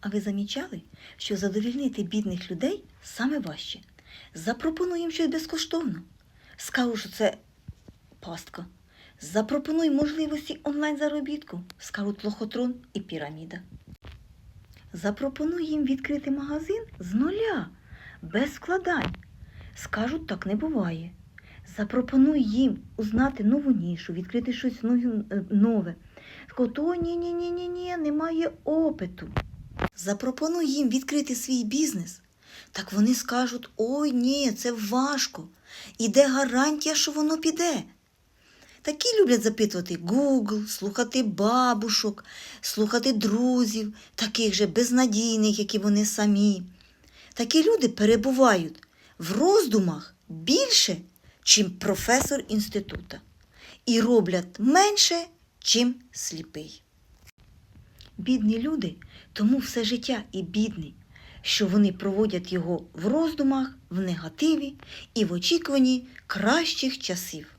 А ви замічали, що задовільнити бідних людей саме важче? Запропонуй їм щось безкоштовно. Скажу, що це пастка. Запропонуй можливості онлайн-заробітку. Скажуть лохотрон і піраміда. Запропонуй їм відкрити магазин з нуля, без складань. Скажуть, так не буває. Запропонуй їм узнати нову нішу, відкрити щось нове. нове. Скажуть, о, ні, ні, ні, ні, ні, немає опиту. Запропонуй їм відкрити свій бізнес. Так вони скажуть: ой, ні, це важко. І де гарантія, що воно піде? Такі люблять запитувати Google, слухати бабушок, слухати друзів, таких же безнадійних, як і вони самі. Такі люди перебувають в роздумах більше, чим професор інститута, і роблять менше, чим сліпий. Бідні люди тому все життя і бідні, що вони проводять його в роздумах, в негативі і в очікуванні кращих часів.